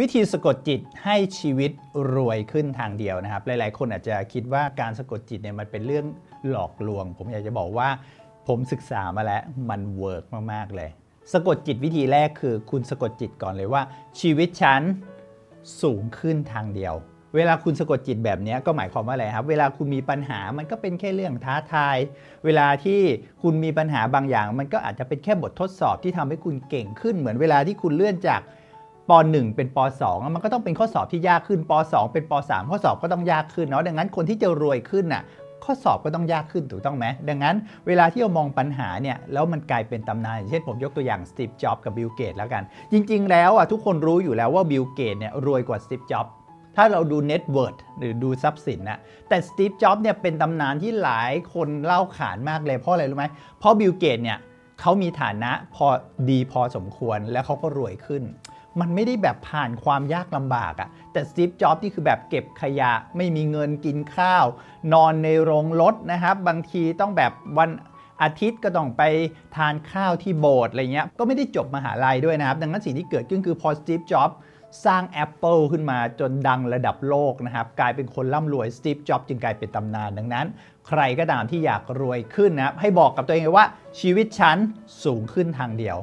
วิธีสะกดจิตให้ชีวิตรวยขึ้นทางเดียวนะครับ หลาย ๆ คนอาจจะคิดว่าการสะกดจิตเนี่ยมันเป็นเรื่องหลอกลวง ผมอยากจะบอกว่าผมศึกษามาแล้วมันเวิร์กมาก ๆ เลย สะกดจิตวิธีแรกคือ คุณสะกดจิตก่อนเลยว่า ชีวิตฉันสูงขึ้นทางเดียว เวลาคุณสะกดจิตแบบนี้ก็หมายความว่าอะไรครับ เวลาคุณมีปัญหามันก็เป็นแค่เรื่องท้าทาย เวลาที่คุณมีปัญหาบางอย่าง มันก็อาจจะเป็นแค่บททดสอบที่ทำให้คุณเก่งขึ้น เหมือนเวลาที่คุณเลื่อนจาก ป .1 เป็นป .2 มันก็ต้องเป็นข้อสอบที่ยากขึ้นป .2 เป็นป .3 ข้อสอบก็ต้องยากขึ้นเนาะดังนั้นคนที่จะรวยขึ้นน่ะข้อสอบก็ต้องยากขึ้นถูกต้องไหมดังนั้นเวลาที่เรามองปัญหาเนี่ยแล้วมันกลายเป็นตำนานเช่นผมยกตัวอย่างสตีฟจ็อบกับบิลเกตแล้วกัน จริง ๆ แล้วอะทุกคนรู้อยู่แล้วว่าบิลเกตเนี่ยรวยกว่าสตีฟจ็อบถ้าเราดูเน็ตเวิร์ดหรือดูทรัพย์สินนะแต่สตีฟจ็อบเนี่ยเป็นตำนานที่หลายคนเล่าขานมากเลยเพราะอะไรรู้ไหมเพราะบิลเกตเนี่ยเขามีฐานะพอดีพอสมควรแล้วเขาก็รวยขึ้น มันไม่ได้แบบผ่านความยากลำบากอะแต่สตีฟจ็อบที่คือแบบเก็บขยะ ไม่มีเงินกินข้าว นอนในโรงรถนะครับ บางทีต้องแบบวันอาทิตย์ก็ต้องไปทานข้าวที่โบสถ์อะไรเงี้ย ก็ไม่ได้จบมหาลัยด้วยนะครับ ดังนั้นสิ่งที่เกิดขึ้นคือพอสตีฟจ็อบสร้าง Apple ขึ้นมาจนดังระดับโลกนะครับ กลายเป็นคนร่ำรวยสตีฟจ็อบจึงกลายเป็นตำนานดังนั้น ใครก็ตามที่อยากรวยขึ้นนะครับ ให้บอกกับตัวเองว่าชีวิตฉันสูงขึ้นทางเดียว